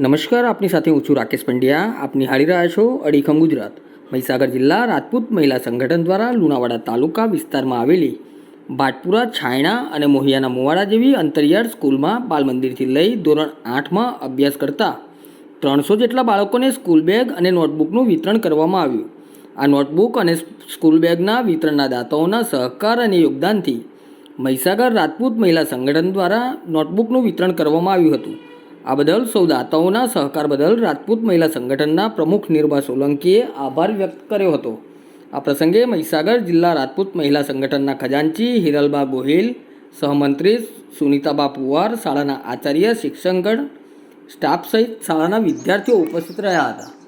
નમસ્કાર, આપની સાથે હું છું રાકેશ પંડ્યા. આપની હાળી રહ્યા છો અડીખમ ગુજરાત. મહીસાગર જિલ્લા રાજપૂત મહિલા સંગઠન દ્વારા લુણાવાડા તાલુકા વિસ્તારમાં આવેલી ભાટપુરા, છાયણા અને મોહિયાના મોવાડા જેવી અંતરિયાળ સ્કૂલમાં બાલ મંદિરથી લઈ ધોરણ આઠમાં અભ્યાસ કરતા ત્રણસો જેટલા બાળકોને સ્કૂલ બેગ અને નોટબુકનું વિતરણ કરવામાં આવ્યું. આ નોટબુક અને સ્કૂલ બેગના વિતરણના દાતાઓના સહકાર અને યોગદાનથી મહીસાગર રાજપૂત મહિલા સંગઠન દ્વારા નોટબુકનું વિતરણ કરવામાં આવ્યું હતું. આ બદલ સૌ દાતાઓના સહકાર બદલ રાજપૂત મહિલા સંગઠનના પ્રમુખ નિર્મા સોલંકીએ આભાર વ્યક્ત કર્યો હતો. આ પ્રસંગે મહીસાગર જિલ્લા રાજપૂત મહિલા સંગઠનના ખજાનચી હિરલબા ગોહિલ, સહમંત્રી સુનીતાબા પુવાર, શાળાના આચાર્ય શિક્ષકગણ સ્ટાફ સહિત શાળાના વિદ્યાર્થીઓ ઉપસ્થિત રહ્યા હતા.